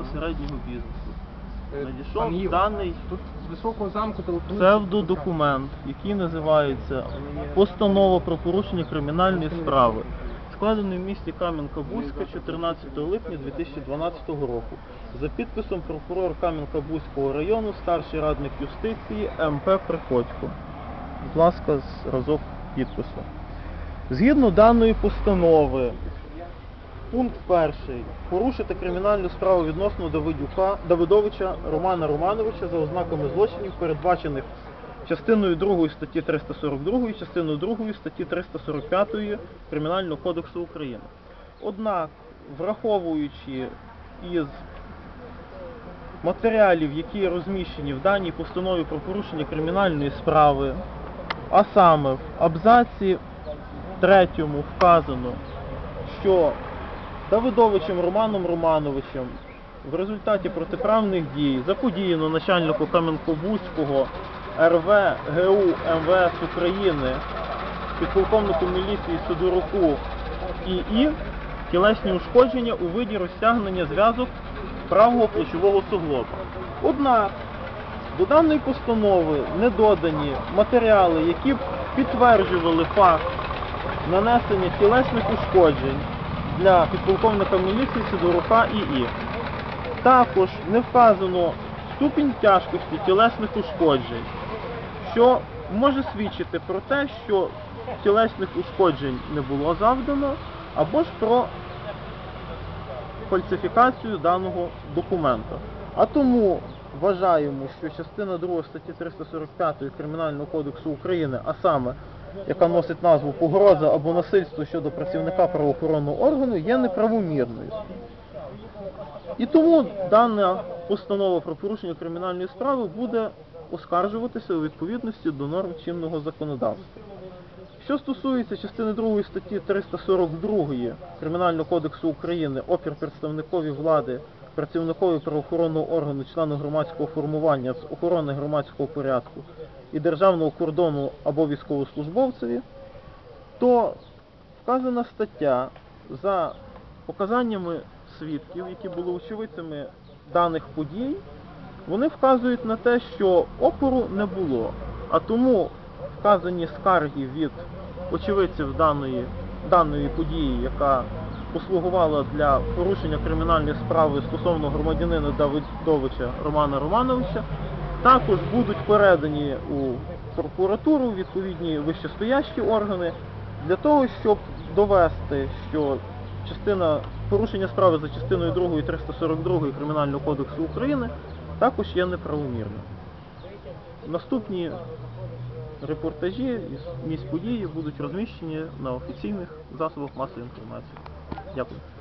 малого середнього бізнесу. Е, Надійшов даний Тут з високого замку псевдодокумент, який називається Постанова про порушення кримінальної справи, складений в місті Кам'янка-Бузька 14 липня 2012 року за підписом прокурор Кам'янка-Бузького району, старший радник юстиції МП Приходько. Будь ласка, зразок підпису. Згідно даної постанови, Пункт перший. Порушити кримінальну справу відносно Давидюка, Давидовича Романа Романовича за ознаками злочинів, передбачених частиною 2 статті 342, частиною 2 статті 345 Кримінального кодексу України. Однак, враховуючи із матеріалів, які розміщені в даній постанові про порушення кримінальної справи, а саме в абзаці третьому вказано, що Давидовичем Романом Романовичем в результаті протиправних дій заподіяно начальнику Кам'янко-Бузького РВ ГУ МВС України підполковнику міліції Сидоруку ІІ тілесні ушкодження у виді розтягнення зв'язок правого плечового суглоба. Однак до даної постанови не додані матеріали, які б підтверджували факт нанесення тілесних ушкоджень для підполковника міліції Сидорука ІІ. Також не вказано ступінь тяжкості тілесних ушкоджень, що може свідчити про те, що тілесних ушкоджень не було завдано, або ж про фальсифікацію даного документа. А тому вважаємо, що частина 2 статті 345 Кримінального кодексу України, а саме яка носить назву погроза або насильство щодо працівника правоохоронного органу, є неправомірною. І тому дана постанова про порушення кримінальної справи буде оскаржуватися у відповідності до норм чинного законодавства. Що стосується частини 2 статті 342 Кримінального кодексу України опір представникові влади, працівникові правоохоронного органу, члену громадського формування з охорони громадського порядку і державного кордону або військовослужбовцеві, то вказана стаття за показаннями свідків, які були очевидцями даних подій, вони вказують на те, що опору не було. А тому вказані скарги від очевидців даної, даної події, яка послугувала для порушення кримінальної справи стосовно громадянина Давидовича Романа Романовича, також будуть передані у прокуратуру, відповідні вищестоящі органи, для того, щоб довести, що частина порушення справи за частиною 2 342 Кримінального кодексу України також є неправомірним. Наступні репортажі із місць події будуть розміщені на офіційних засобах масової інформації. 要不